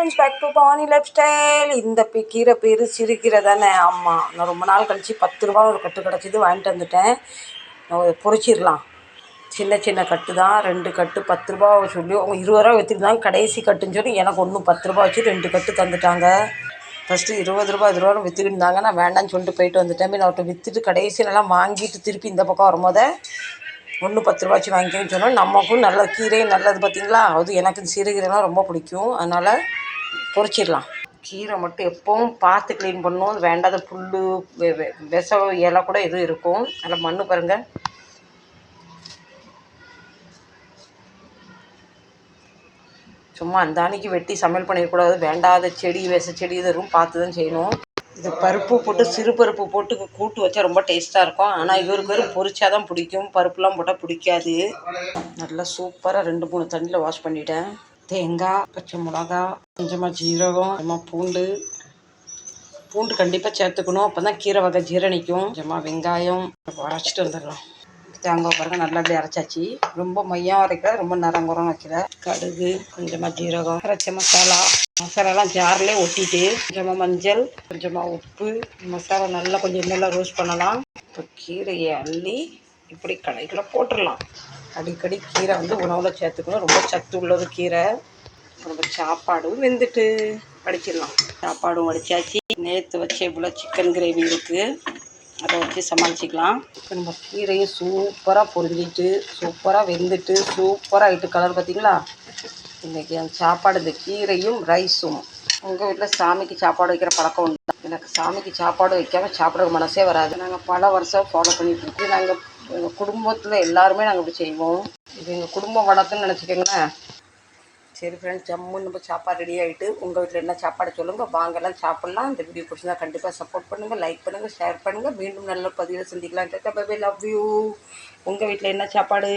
Friends back to Bhavani life style இந்த கீரை பேர் சிறுகீரை தானே ஆமாம் நான் ரொம்ப நாள் கழித்து பத்து ரூபா ஒரு கட்டு கிடச்சிது வாங்கிட்டு வந்துட்டேன். பொறிச்சிடலாம். சின்ன சின்ன கட்டு தான். ரெண்டு கட்டு பத்து ரூபா சொல்லி அவங்க இருபது ரூபா விற்றுருந்தாங்க கடைசி கட்டுன்னு சொல்லி எனக்கு ஒன்று பத்து ரூபா வச்சு ரெண்டு கட்டு தந்துட்டாங்க. ஃபஸ்ட்டு இருபது ரூபா இருபது ரூபா விற்றுக்கிட்டு நான் வேண்டாம்னு சொல்லிட்டு போயிட்டு வந்துட்டேன். நான் அவர்கிட்ட விற்றுட்டு கடைசியிலலாம் வாங்கிட்டு திருப்பி இந்த பக்கம் வரும்போதே ஒன்று பத்து ரூபாய்ச்சி வச்சு வாங்கிக்கணும்னு சொன்னால் நமக்கும் நல்ல கீரையும் நல்லது பார்த்தீங்களா அது எனக்கு சிறுகீரைலாம் ரொம்ப பிடிக்கும். அதனால் பொரிச்சிடலாம் கீரை மட்டும் எப்பவும் பார்த்து க்ளீன் பண்ணும் அது வேண்டாத புல் வெ- வெ- விச இலை கூட எதுவும் இருக்கும். அதில் மண் பாருங்கள் சும்மா அந்த அன்னைக்கு வெட்டி சமையல் பண்ணிடக்கூடாது. வேண்டாத செடி விச செடி இது பார்த்து தான் செய்யணும். இது பருப்பு போட்டு சிறு பருப்பு போட்டு கூட்டு வச்சா ரொம்ப டேஸ்ட்டாக இருக்கும். ஆனால் இவருக்கு வெறும் பொரிச்சா தான் பிடிக்கும். பருப்புலாம் போட்டால் பிடிக்காது. நல்லா சூப்பராக ரெண்டு மூணு தண்ணியில் வாஷ் பண்ணிட்டேன். தேங்காய் பச்சை மிளகா கொஞ்சமாக ஜீரகம் கொஞ்சமாக பூண்டு. பூண்டு கண்டிப்பாக சேர்த்துக்கணும். அப்போ தான் கீரை வகை ஜீரணிக்கும். கொஞ்சமாக வெங்காயம் அரைச்சிட்டு வந்துடலாம். தேங்காய் பாருங்க நல்லா அப்படியே அரைச்சாச்சு. ரொம்ப மையம் அரைக்கல ரொம்ப நரங்குறம் வைக்கல கடுகு கொஞ்சமாக ஜீரகம் அரைச்ச மசாலா. மசாலாலாம் ஜார்லேயே ஒட்டிட்டு கொஞ்சமாக மஞ்சள் கொஞ்சமாக உப்பு. மசாலா நல்லா கொஞ்சம் நல்லா ரோஸ்ட் பண்ணலாம். இப்போ கீரையை அள்ளி இப்படி கடைக்குள்ளே போட்டுடலாம். அடிக்கடி கீரை வந்து உணவில் சேர்த்துக்கணும். ரொம்ப சத்து உள்ளது கீரை. ரொம்ப சாப்பாடும் வெந்துட்டு வடிச்சிடலாம். சாப்பாடும் வடித்தாச்சு நேற்று வச்ச இவ்வளோ சிக்கன் கிரேவி இருக்குது அதை வச்சு சமாளிச்சிக்கலாம். இப்போ நம்ம கீரையும் சூப்பராக பொரிஞ்சிட்டு சூப்பராக வெந்துட்டு சூப்பராக ஆகிட்டு கலர் பார்த்தீங்களா? இன்றைக்கி அந்த சாப்பாடு இந்த கீரையும் ரைஸும் உங்கள் வீட்டில் சாமிக்கு சாப்பாடு வைக்கிற பழக்கம் உண்டு? எனக்கு சாமிக்கு சாப்பாடு வைக்காம சாப்பிட மனசே வராது. நாங்கள் பல வருஷம் ஃபாலோ பண்ணிட்டு இருக்கோம். நாங்கள் எங்கள் குடும்பத்தில் எல்லாருமே நாங்கள் இப்படி செய்வோம். இது எங்கள் குடும்பம் வளர்த்துன்னு நினச்சிக்கோங்களேன். சரி ஃப்ரெண்ட்ஸ் ஜம்முன்னு நம்ம சாப்பாடு ரெடி ஆகிட்டு உங்கள் வீட்டில் என்ன சாப்பாடு சொல்லுங்கள் வாங்கலாம் சாப்பிட்லாம். இந்த வீடியோ பிடிச்சிருந்தா கண்டிப்பாக சப்போர்ட் பண்ணுங்கள் லைக் பண்ணுங்கள் ஷேர் பண்ணுங்கள் மீண்டும் நல்ல பதிவில் சந்திக்கலாம். பை லவ் யூ உங்கள் வீட்டில் என்ன சாப்பாடு?